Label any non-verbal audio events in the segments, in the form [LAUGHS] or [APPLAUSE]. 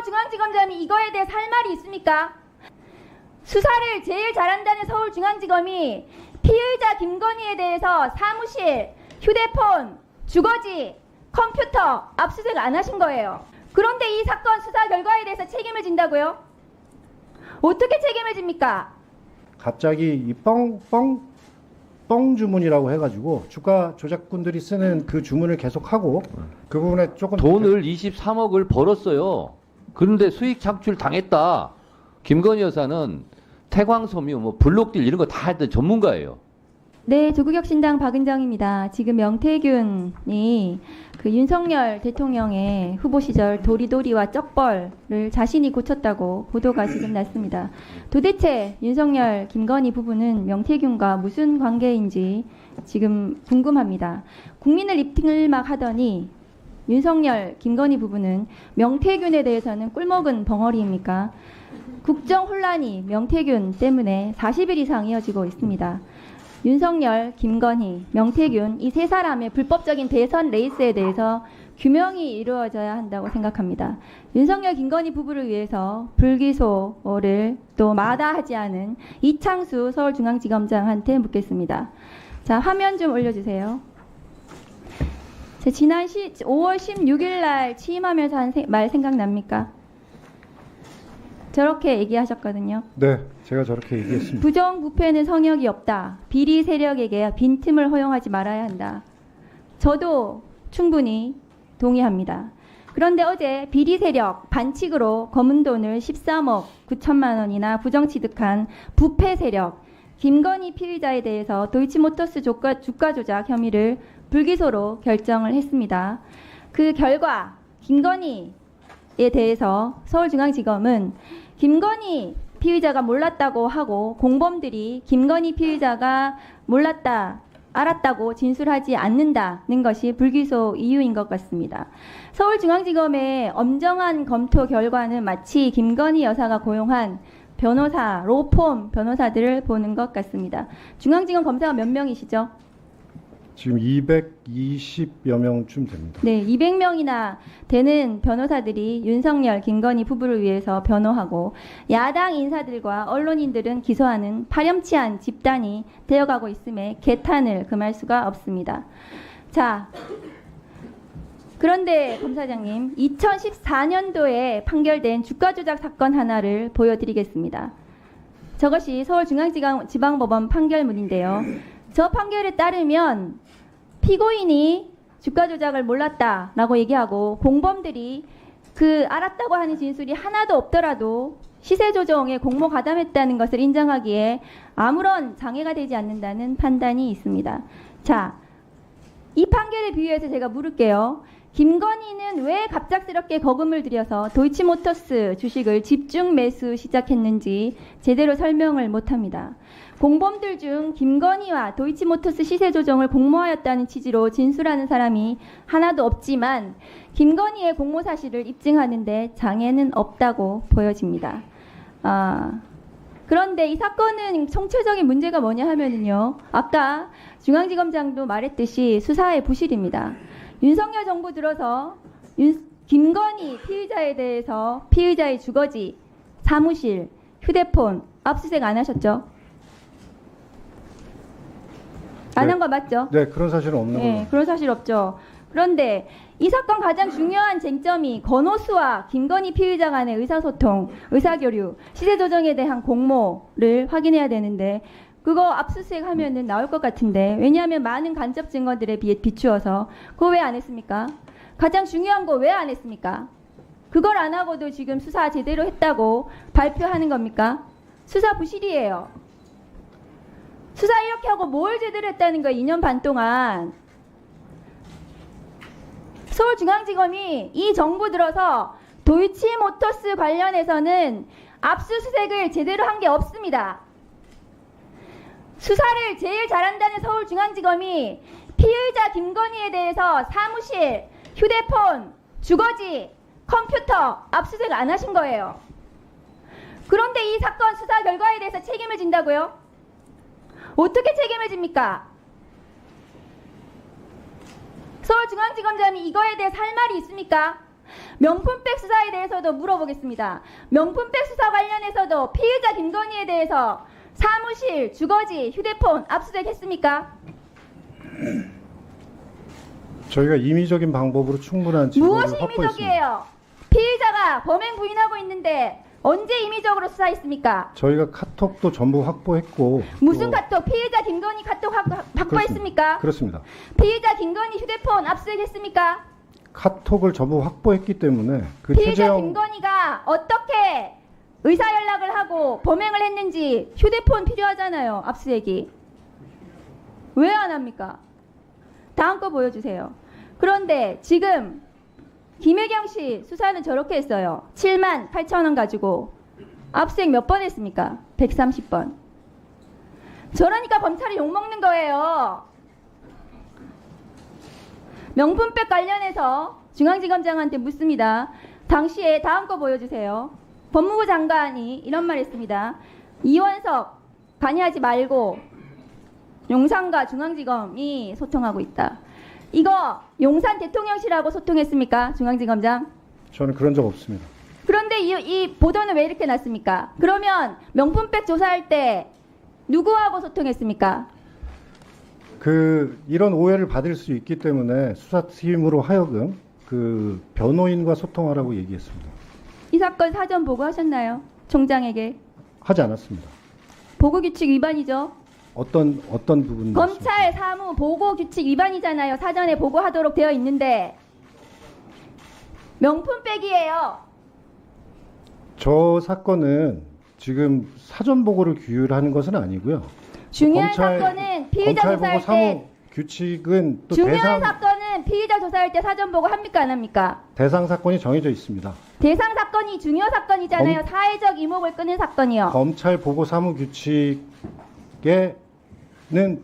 서울중앙지검장이 이거에 대해 할 말이 있습니까? 수사를 제일 잘한다는 서울중앙지검이 피의자 김건희에 대해서 사무실, 휴대폰, 주거지, 컴퓨터 압수수색 안 하신 거예요. 그런데 이 사건 수사 결과에 대해서 책임을 진다고요? 어떻게 책임을 집니까? 갑자기 이 뻥, 뻥, 뻥 주문이라고 해가지고 주가 조작꾼들이 쓰는 그 주문을 계속하고 그 부분에 조금 돈을 23억을 벌었어요. 그런데 수익 창출 당했다. 김건희 여사는 태광섬유, 뭐 블록딜 이런 거 다 했던 전문가예요. 네, 조국혁신당 박은정입니다. 지금 명태균이 그 윤석열 대통령의 후보 시절 도리도리와 쩍벌을 자신이 고쳤다고 보도가 지금 났습니다. 도대체 윤석열, 김건희 부부는 명태균과 무슨 관계인지 지금 궁금합니다. 국민을 입팅을 막 하더니 윤석열, 김건희 부부는 명태균에 대해서는 꿀먹은 벙어리입니까? 국정 혼란이 명태균 때문에 40일 이상 이어지고 있습니다. 윤석열, 김건희, 명태균 이 세 사람의 불법적인 대선 레이스에 대해서 규명이 이루어져야 한다고 생각합니다. 윤석열, 김건희 부부를 위해서 불기소를 또 마다하지 않은 이창수 서울중앙지검장한테 묻겠습니다. 자, 화면 좀 올려주세요. 제 지난 시, 5월 16일 날 취임하면서 한말 생각납니까? 저렇게 얘기하셨거든요. 네, 제가 저렇게 얘기했습니다. 부정부패는 성역이 없다. 비리 세력에게 빈틈을 허용하지 말아야 한다. 저도 충분히 동의합니다. 그런데 어제 비리 세력 반칙으로 검은 돈을 13억 9천만 원이나 부정 취득한 부패 세력 김건희 피의자에 대해서 도이치모터스 주가, 주가 조작 혐의를 불기소로 결정을 했습니다. 그 결과 김건희에 대해서 서울중앙지검은 김건희 피의자가 몰랐다고 하고 공범들이 김건희 피의자가 몰랐다, 알았다고 진술하지 않는다는 것이 불기소 이유인 것 같습니다. 서울중앙지검의 엄정한 검토 결과는 마치 김건희 여사가 고용한 변호사, 로펌 변호사들을 보는 것 같습니다. 중앙지검 검사가 몇 명이시죠? 지금 220여 명쯤 됩니다. 네, 200명이나 되는 변호사들이 윤석열, 김건희 부부를 위해서 변호하고 야당 인사들과 언론인들은 기소하는 파렴치한 집단이 되어가고 있음에 개탄을 금할 수가 없습니다. 자, 그런데 검사장님, 2014년도에 판결된 주가 조작 사건 하나를 보여드리겠습니다. 저것이 서울중앙지방법원 판결문인데요. 저 판결에 따르면 피고인이 주가 조작을 몰랐다라고 얘기하고 공범들이 그 알았다고 하는 진술이 하나도 없더라도 시세 조정에 공모 가담했다는 것을 인정하기에 아무런 장애가 되지 않는다는 판단이 있습니다. 자, 이 판결에 비유해서 제가 물을게요. 김건희는 왜 갑작스럽게 거금을 들여서 도이치모터스 주식을 집중 매수 시작했는지 제대로 설명을 못합니다. 공범들 중 김건희와 도이치모터스 시세 조정을 공모하였다는 취지로 진술하는 사람이 하나도 없지만 김건희의 공모 사실을 입증하는데 장애는 없다고 보여집니다. 아, 그런데 이 사건은 총체적인 문제가 뭐냐 하면은요. 아까 중앙지검장도 말했듯이 수사의 부실입니다. 윤석열 정부 들어서 윤- 김건희 피의자에 대해서 피의자의 주거지, 사무실, 휴대폰 압수수색 안 하셨죠? 안 네. 한거 맞죠? 네, 그런 사실은 없는 걸로. 네, 그런 사실 없죠. 그런데 이 사건 가장 중요한 쟁점이 권오수와 김건희 피의자 간의 의사소통, 의사교류, 시세 조정에 대한 공모를 확인해야 되는데 그거 압수수색 하면은 나올 것 같은데 왜냐하면 많은 간접 증거들에 비해 비추어서 그거 왜 안 했습니까? 가장 중요한 거 왜 안 했습니까? 그걸 안 하고도 지금 수사 제대로 했다고 발표하는 겁니까? 수사 부실이에요. 수사 이렇게 하고 뭘 제대로 했다는 거예요, 2년 반 동안. 서울중앙지검이 이 정부 들어서 도이치모터스 관련해서는 압수수색을 제대로 한 게 없습니다. 수사를 제일 잘한다는 서울중앙지검이 피의자 김건희에 대해서 사무실, 휴대폰, 주거지, 컴퓨터 압수수색 안 하신 거예요. 그런데 이 사건 수사 결과에 대해서 책임을 진다고요? 어떻게 책임을 집니까? 서울중앙지검장이 이거에 대해 할 말이 있습니까? 명품백 수사에 대해서도 물어보겠습니다. 명품백 수사 관련해서도 피의자 김건희에 대해서 사무실, 주거지, 휴대폰 압수수색했습니까? 저희가 임의적인 방법으로 충분한 증거를 무엇이 확보했습니다. 임의적이에요? 피의자가 범행 부인하고 있는데 언제 임의적으로 수사했습니까? 저희가 카톡도 전부 확보했고 무슨 또- 카톡? 피의자 김건희 카톡 확, 확보했습니까? 그렇습니다. 피의자 김건희 휴대폰 압수수색했습니까? 카톡을 전부 확보했기 때문에 그 피의자 최재형 김건희가 어떻게 의사 연락을 하고 범행을 했는지 휴대폰 필요하잖아요. 압수얘기. 왜안 합니까? 다음 거 보여주세요. 그런데 지금 김혜경 씨 수사는 저렇게 했어요. 7만 8천 원 가지고 압수수색 몇번 했습니까? 130번. 저러니까 검찰이 욕먹는 거예요. 명품백 관련해서 중앙지검장한테 묻습니다. 당시에 다음 거 보여주세요. 법무부 장관이 이런 말 했습니다. 이원석 관여하지 말고 용산과 중앙지검이 소통하고 있다. 이거 용산 대통령실하고 소통했습니까? 중앙지검장? 저는 그런 적 없습니다. 그런데 이, 이 보도는 왜 이렇게 났습니까? 그러면 명품백 조사할 때 누구하고 소통했습니까? 그 이런 오해를 받을 수 있기 때문에 수사팀으로 하여금 그 변호인과 소통하라고 얘기했습니다. 이 사건 사전 보고하셨나요? 총장에게 하지 않았습니다. 보고 규칙 위반이죠. 어떤 어떤 부분 검찰 사무 보고 규칙 위반이잖아요. 사전에 보고하도록 되어 있는데 명품 백이에요. 저 사건은 지금 사전 보고를 규율하는 것은 아니고요. 중요한 검찰- 사건은 피의자 검찰 보고 조사할 사무 때 규칙은 또 중요한 대상 사건은 피의자 조사할 때 사전 보고 합니까 안 합니까? 대상 사건이 정해져 있습니다. 대상 사건이 중요 사건이잖아요. 사회적 이목을 끄는 사건이요. 검찰 보고 사무 규칙에는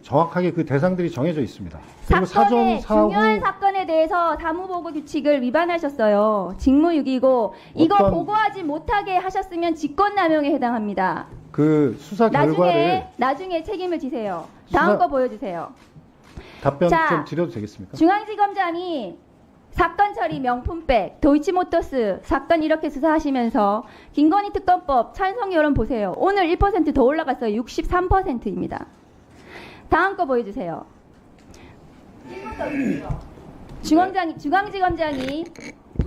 정확하게 그 대상들이 정해져 있습니다. 그리고 사건의 사전 사후 중요한 사건에 대해서 사무보고 규칙을 위반하셨어요. 직무유기고 이거 어떤- 보고하지 못하게 하셨으면 직권남용에 해당합니다. 그 수사 결과를 나중에 나중에 책임을 지세요. 다음 수사- 거 보여주세요. 답변 자, 좀 드려도 되겠습니까? 중앙지검장이 사건 처리 명품백, 도이치모터스 사건 이렇게 수사하시면서 김건희 특검법 찬성 여론 보세요. 오늘 1%더 올라갔어요. 63%입니다. 다음 거 보여주세요. 중앙장 중앙지검장이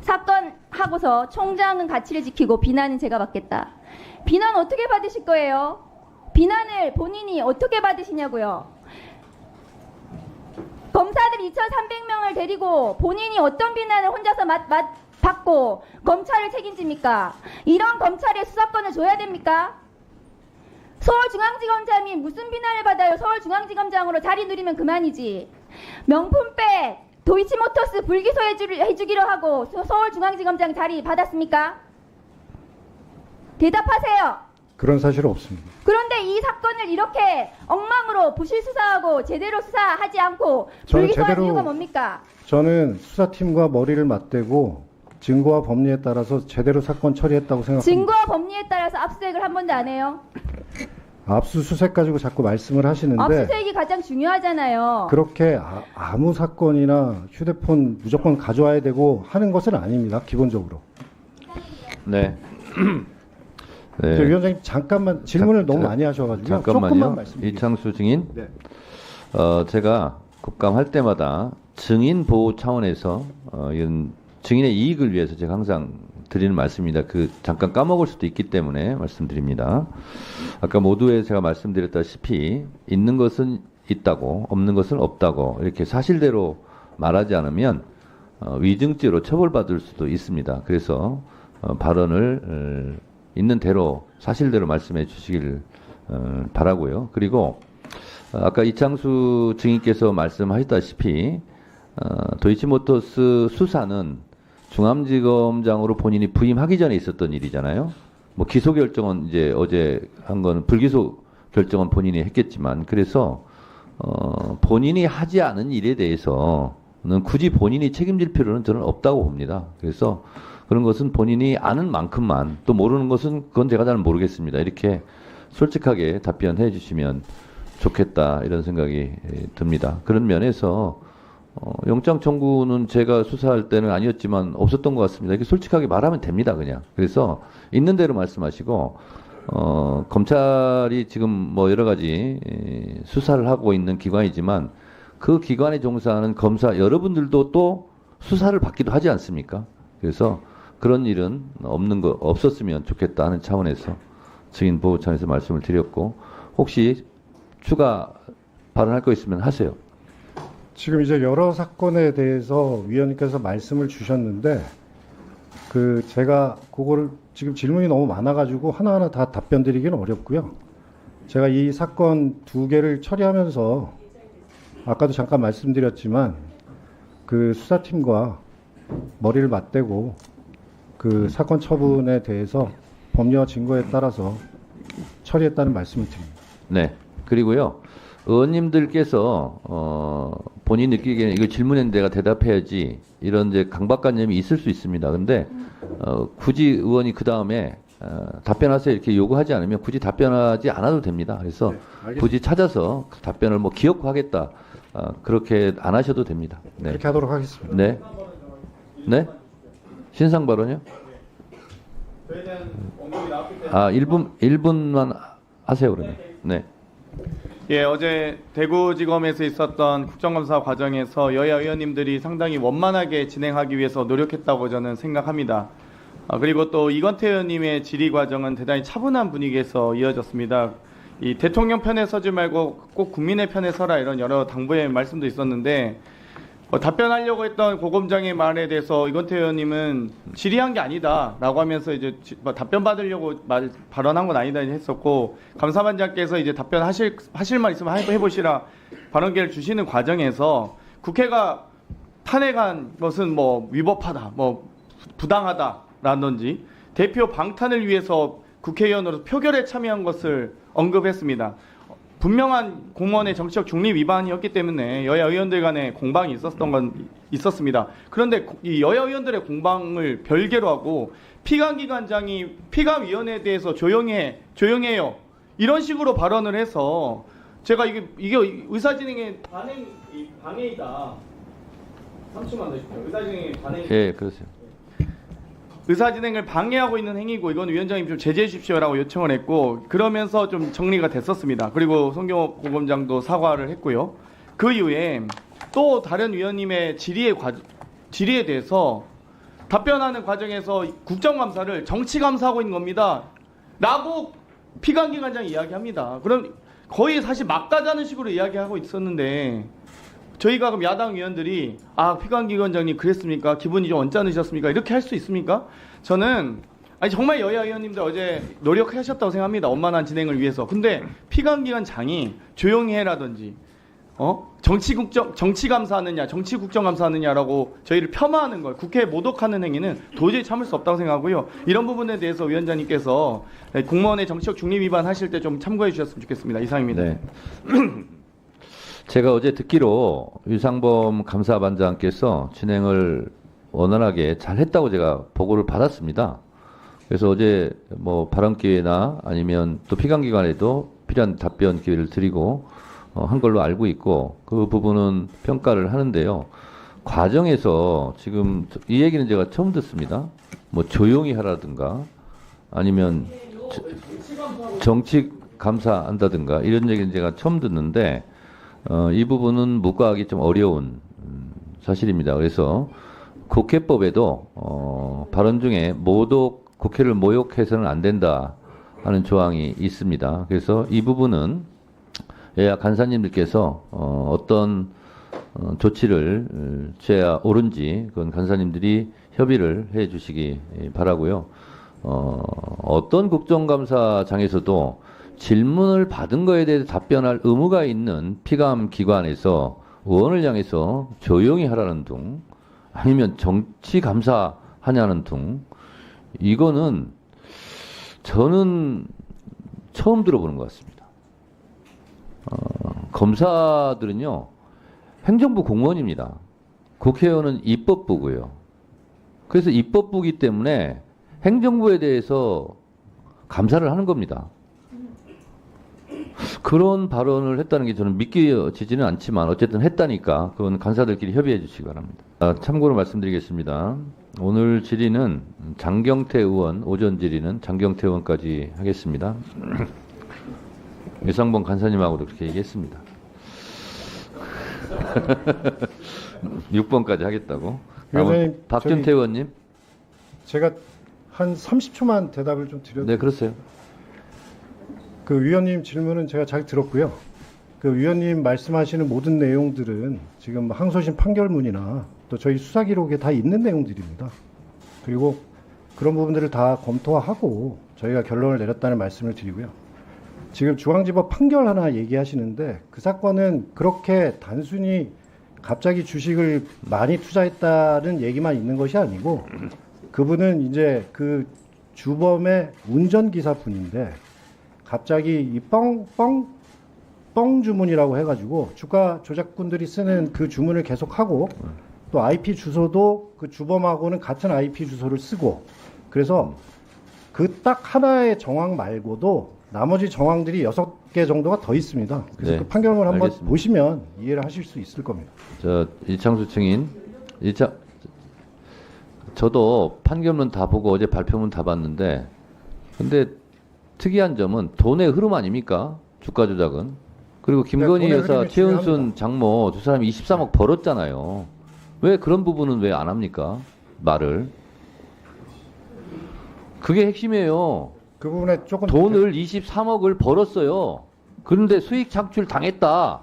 사건 하고서 총장은 가치를 지키고 비난은 제가 받겠다. 비난 어떻게 받으실 거예요? 비난을 본인이 어떻게 받으시냐고요? 검사들 2,300명을 데리고 본인이 어떤 비난을 혼자서 맛, 맛 받고 검찰을 책임집니까? 이런 검찰의 수사권을 줘야 됩니까? 서울중앙지검장이 무슨 비난을 받아요? 서울중앙지검장으로 자리 누리면 그만이지. 명품백 도이치모터스 불기소 해주, 해주기로 하고 서- 서울중앙지검장 자리 받았습니까? 대답하세요. 그런 사실은 없습니다. 그런데 이 사건을 이렇게 엉망으로 부실 수사하고 제대로 수사하지 않고 불기소한 이유가 뭡니까? 저는 수사팀과 머리를 맞대고 증거와 법리에 따라서 제대로 사건 처리했다고 생각합니다. 증거와 법리에 따라서 압수수색을 한 번도 안 해요. 압수수색 가지고 자꾸 말씀을 하시는데 압수수색이 가장 중요하잖아요. 그렇게 아, 무 사건이나 휴대폰 무조건 가져와야 되고 하는 것은 아닙니다. 기본적으로. 네. [CLEARS THROAT] 저 네. 위원장님 잠깐만 질문을 자, 너무 자, 많이 하셔가지고 잠깐만요. 이창수 증인. 네. 어, 제가 국감할 때마다 증인 보호 차원에서 어, 이런 증인의 이익을 위해서 제가 항상 드리는 말씀입니다. 그 잠깐 까먹을 수도 있기 때문에 말씀드립니다. 아까 모두에 제가 말씀드렸다시피 있는 것은 있다고 없는 것은 없다고 이렇게 사실대로 말하지 않으면 어, 위증죄로 처벌받을 수도 있습니다. 그래서 어, 발언을 어, 있는 대로 사실대로 말씀해 주시길 어, 바라고요. 그리고 어, 아까 이창수 증인께서 말씀하셨다시피 어, 도이치모터스 수사는 중암지검장으로 본인이 부임하기 전에 있었던 일이잖아요. 뭐 기소 결정은 이제 어제 한 거는 불기소 결정은 본인이 했겠지만 그래서 어, 본인이 하지 않은 일에 대해서는 굳이 본인이 책임질 필요는 저는 없다고 봅니다. 그래서 그런 것은 본인이 아는 만큼만 또 모르는 것은 그건 제가 잘 모르겠습니다. 이렇게 솔직하게 답변해 주시면 좋겠다 이런 생각이 에, 듭니다. 그런 면에서 어, 영장 청구는 제가 수사할 때는 아니었지만 없었던 것 같습니다. 이게 솔직하게 말하면 됩니다, 그냥. 그래서 있는 대로 말씀하시고 어, 검찰이 지금 뭐 여러 가지 에, 수사를 하고 있는 기관이지만 그 기관에 종사하는 검사 여러분들도 또 수사를 받기도 하지 않습니까? 그래서 그런 일은 없는 거 없었으면 좋겠다 하는 차원에서 증인 보호 차원에서 말씀을 드렸고 혹시 추가 발언할 거 있으면 하세요. 지금 이제 여러 사건에 대해서 위원님께서 말씀을 주셨는데 그 제가 그거를 지금 질문이 너무 많아가지고 하나하나 다 답변 드리기는 어렵고요. 제가 이 사건 두 개를 처리하면서 아까도 잠깐 말씀드렸지만 그 수사팀과 머리를 맞대고 그 사건 처분에 대해서 법리와 증거에 따라서 처리했다는 말씀을 드립니다. 네. 그리고요. 의원님들께서 어, 본인 느끼기에는 이거 질문했는데 내가 대답해야지 이런 이제 강박관념이 있을 수 있습니다. 근데 어, 굳이 의원이 그 다음에 어, 답변하세요 이렇게 요구하지 않으면 굳이 답변하지 않아도 됩니다. 그래서 알겠습니다. 굳이 찾아서 그 답변을 뭐 기억하겠다 어, 그렇게 안 하셔도 됩니다. 네. 그렇게 하도록 하겠습니다. 네. 네? 신상 발언이요? 아, 1분 1분만 하세요, 그러면. 네. 예, 어제 대구지검에서 있었던 국정감사 과정에서 여야 의원님들이 상당히 원만하게 진행하기 위해서 노력했다고 저는 생각합니다. 아, 그리고 또 이건태 의원님의 질의 과정은 대단히 차분한 분위기에서 이어졌습니다. 이 대통령 편에 서지 말고 꼭 국민의 편에 서라 이런 여러 당부의 말씀도 있었는데 어, 답변하려고 했던 고검장의 말에 대해서 이건태 의원님은 질의한 게 아니다라고 하면서 이제 지- 뭐 답변 받으려고 말 발언한 건 아니다 했었고 감사반장께서 이제 답변하실 하실 말 있으면 해- 해보시라 발언 기회를 주시는 과정에서 국회가 탄핵한 것은 뭐 위법하다, 뭐 부당하다라든지 대표 방탄을 위해서 국회의원으로 표결에 참여한 것을 언급했습니다. 분명한 공무원의 정치적 중립 위반이었기 때문에 여야 의원들 간에 공방이 있었던 건 있었습니다. 그런데 이 여야 의원들의 공방을 별개로 하고 피감기관장이 피감위원회에 대해서 조용해 조용해요 이런 식으로 발언을 해서 제가 이게 이게 의사진행의 반행 이 방해이다. 3초만 더 주십시오. 의사진행의 반행. 예, 그러세요. 의사 진행을 방해하고 있는 행위고 이건 위원장님 좀 제재해 주십시오라고 요청을 했고 그러면서 좀 정리가 됐었습니다. 그리고 송경호 고검장도 사과를 했고요. 그 이후에 또 다른 위원님의 질의에 과, 질의에 대해서 답변하는 과정에서 국정감사를 정치감사하고 있는 겁니다. 라고 피감기관장이 이야기합니다. 그럼 거의 사실 막가자는 식으로 이야기하고 있었는데 저희가 그럼 야당 의원들이 아 피감기관장님 그랬습니까? 기분이 좀 언짢으셨습니까? 이렇게 할 수 있습니까? 저는 아니 정말 여야 의원님들 어제 노력하셨다고 생각합니다. 원만한 진행을 위해서. 근데 피감기관장이 조용히 해라든지 어 정치국정 정치감사하느냐 정치국정감사하느냐라고 저희를 폄하하는 걸 국회에 모독하는 행위는 도저히 참을 수 없다고 생각하고요. 이런 부분에 대해서 위원장님께서 공무원의 정치적 중립 위반 하실 때 좀 참고해 주셨으면 좋겠습니다. 이상입니다. 네. [CLEARS THROAT] 제가 어제 듣기로 유상범 감사반장께서 진행을 원활하게 잘 했다고 제가 보고를 받았습니다. 그래서 어제 뭐 발언 기회나 아니면 또 피감 기관에도 필요한 답변 기회를 드리고 어, 한 걸로 알고 있고 그 부분은 평가를 하는데요. 과정에서 지금 이 얘기는 제가 처음 듣습니다. 뭐 조용히 하라든가 아니면 저- 정치 감사한다든가 이런 얘기는 제가 처음 듣는데 어, 이 부분은 묵과하기 좀 어려운 음, 사실입니다. 그래서 국회법에도 어, 발언 중에 모독 국회를 모욕해서는 안 된다 하는 조항이 있습니다. 그래서 이 부분은 여야 간사님들께서 어, 어떤 어, 조치를 어, 취해야 옳은지 그건 간사님들이 협의를 해 주시기 예, 바라고요. 어, 어떤 국정감사장에서도 질문을 받은 거에 대해서 답변할 의무가 있는 피감 기관에서 의원을 향해서 조용히 하라는 둥 아니면 정치 감사 하냐는 둥 이거는 저는 처음 들어보는 것 같습니다. 어, 검사들은요 행정부 공무원입니다. 국회의원은 입법부고요. 그래서 입법부기 때문에 행정부에 대해서 감사를 하는 겁니다. 그런 발언을 했다는 게 저는 믿기지는 않지만 어쨌든 했다니까 그건 간사들끼리 협의해 주시기 바랍니다. 아, 참고로 말씀드리겠습니다. 오늘 질의는 장경태 의원 오전 질의는 장경태 의원까지 하겠습니다. [CLEARS THROAT] 유상봉 간사님하고도 그렇게 얘기했습니다. [LAUGHS] 6번까지 하겠다고. 위원장님, 박준태 의원님. 제가 한 30초만 대답을 좀 드려도 네, 그렇어요. 그 위원님 질문은 제가 잘 들었고요. 그 위원님 말씀하시는 모든 내용들은 지금 항소심 판결문이나 또 저희 수사 기록에 다 있는 내용들입니다. 그리고 그런 부분들을 다 검토하고 저희가 결론을 내렸다는 말씀을 드리고요. 지금 중앙지법 판결 하나 얘기하시는데 그 사건은 그렇게 단순히 갑자기 주식을 많이 투자했다는 얘기만 있는 것이 아니고 그분은 이제 그 주범의 운전기사분인데 갑자기 이 뻥, 뻥, 뻥 주문이라고 해가지고 주가 조작꾼들이 쓰는 그 주문을 계속하고 또 IP 주소도 그 주범하고는 같은 IP 주소를 쓰고 그래서 그 딱 하나의 정황 말고도 나머지 정황들이 여섯 개 정도가 더 있습니다. 그래서 네, 그 판결문 한번 알겠습니다. 보시면 이해를 하실 수 있을 겁니다. 저 이창수 증인 이창 저도 판결문 다 보고 어제 발표문 다 봤는데 근데 특이한 점은 돈의 흐름 아닙니까? 주가 조작은. 그리고 김건희 네, 여사 최은순 중요합니다. 장모 두 사람이 23억 벌었잖아요. 왜 그런 부분은 왜 안 합니까? 말을. 그게 핵심이에요. 그 부분에 조금 돈을 23억을 벌었어요. 그런데 수익 창출 당했다.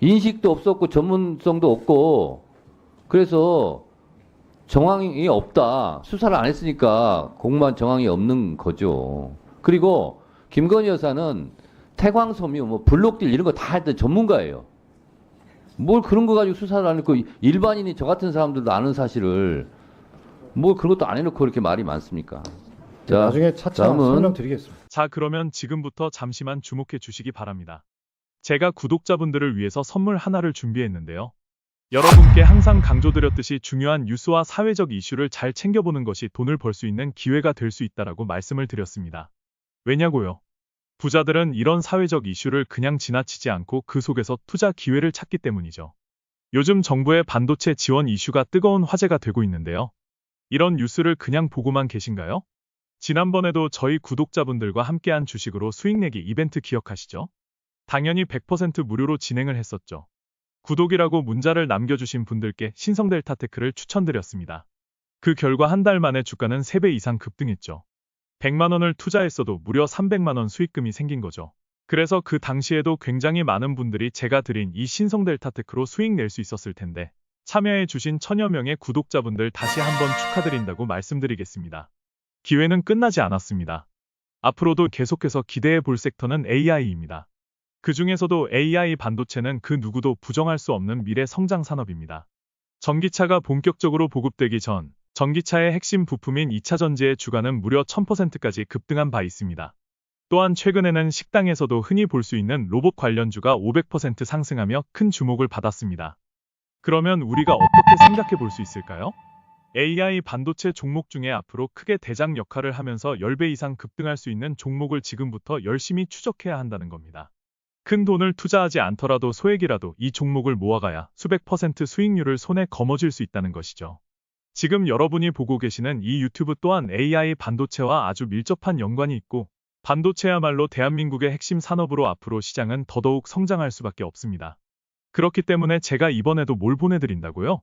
인식도 없었고 전문성도 없고. 그래서 정황이 없다. 수사를 안 했으니까 공무원 정황이 없는 거죠. 그리고 김건희 여사는 태광섬유, 뭐 블록딜 이런 거 다 했던 전문가예요. 뭘 그런 거 가지고 수사를 안 했고 일반인이 저 같은 사람들도 아는 사실을 뭘 그런 것도 안 해놓고 이렇게 말이 많습니까? 자, 나중에 차차 다음은 설명드리겠습니다. 자, 그러면 지금부터 잠시만 주목해 주시기 바랍니다. 제가 구독자분들을 위해서 선물 하나를 준비했는데요. 여러분께 항상 강조드렸듯이 중요한 뉴스와 사회적 이슈를 잘 챙겨보는 것이 돈을 벌 수 있는 기회가 될 수 있다라고 말씀을 드렸습니다. 왜냐고요? 부자들은 이런 사회적 이슈를 그냥 지나치지 않고 그 속에서 투자 기회를 찾기 때문이죠. 요즘 정부의 반도체 지원 이슈가 뜨거운 화제가 되고 있는데요. 이런 뉴스를 그냥 보고만 계신가요? 지난번에도 저희 구독자분들과 함께한 주식으로 수익 내기 이벤트 기억하시죠? 당연히 100% 무료로 진행을 했었죠. 구독이라고 문자를 남겨주신 분들께 신성델타 테크를 추천드렸습니다. 그 결과 한 달 만에 주가는 3배 이상 급등했죠. 100만원을 투자했어도 무려 300만원 수익금이 생긴 거죠. 그래서 그 당시에도 굉장히 많은 분들이 제가 드린 이 신성델타 테크로 수익 낼 수 있었을 텐데 참여해주신 천여 명의 구독자분들 다시 한번 축하드린다고 말씀드리겠습니다. 기회는 끝나지 않았습니다. 앞으로도 계속해서 기대해 볼 섹터는 AI입니다. 그 중에서도 AI 반도체는 그 누구도 부정할 수 없는 미래 성장 산업입니다. 전기차가 본격적으로 보급되기 전 전기차의 핵심 부품인 2차 전지의 주가는 무려 1000%까지 급등한 바 있습니다. 또한 최근에는 식당에서도 흔히 볼 수 있는 로봇 관련주가 500% 상승하며 큰 주목을 받았습니다. 그러면 우리가 어떻게 생각해 볼 수 있을까요? AI 반도체 종목 중에 앞으로 크게 대장 역할을 하면서 10배 이상 급등할 수 있는 종목을 지금부터 열심히 추적해야 한다는 겁니다. 큰 돈을 투자하지 않더라도 소액이라도 이 종목을 모아가야 수백 퍼센트 수익률을 손에 거머쥘 수 있다는 것이죠. 지금 여러분이 보고 계시는 이 유튜브 또한 AI 반도체와 아주 밀접한 연관이 있고 반도체야말로 대한민국의 핵심 산업으로 앞으로 시장은 더더욱 성장할 수밖에 없습니다. 그렇기 때문에 제가 이번에도 뭘 보내드린다고요?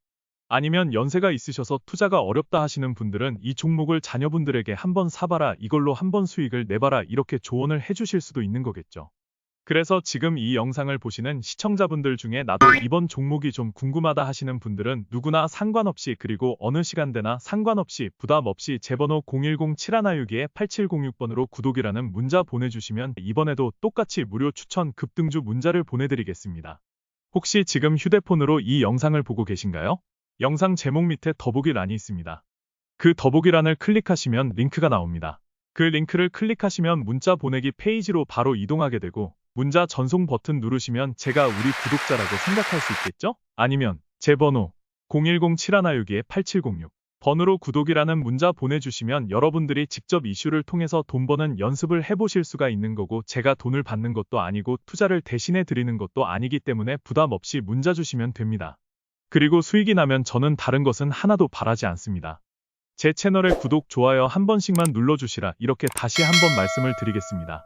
아니면 연세가 있으셔서 투자가 어렵다 하시는 분들은 이 종목을 자녀분들에게 한번 사봐라 이걸로 한번 수익을 내봐라 이렇게 조언을 해주실 수도 있는 거겠죠. 그래서 지금 이 영상을 보시는 시청자분들 중에 나도 이번 종목이 좀 궁금하다 하시는 분들은 누구나 상관없이 그리고 어느 시간대나 상관없이 부담 없이 제 번호 010-7162-8706번으로 구독이라는 문자 보내주시면 이번에도 똑같이 무료 추천 급등주 문자를 보내드리겠습니다. 혹시 지금 휴대폰으로 이 영상을 보고 계신가요? 영상 제목 밑에 더보기란이 있습니다. 그 더보기란을 클릭하시면 링크가 나옵니다. 그 링크를 클릭하시면 문자 보내기 페이지로 바로 이동하게 되고 문자 전송 버튼 누르시면 제가 우리 구독자라고 생각할 수 있겠죠? 아니면 제 번호 010-7161-8706 번호로 구독이라는 문자 보내주시면 여러분들이 직접 이슈를 통해서 돈 버는 연습을 해보실 수가 있는 거고 제가 돈을 받는 것도 아니고 투자를 대신해 드리는 것도 아니기 때문에 부담 없이 문자 주시면 됩니다. 그리고 수익이 나면 저는 다른 것은 하나도 바라지 않습니다. 제 채널에 구독, 좋아요 한 번씩만 눌러주시라 이렇게 다시 한번 말씀을 드리겠습니다.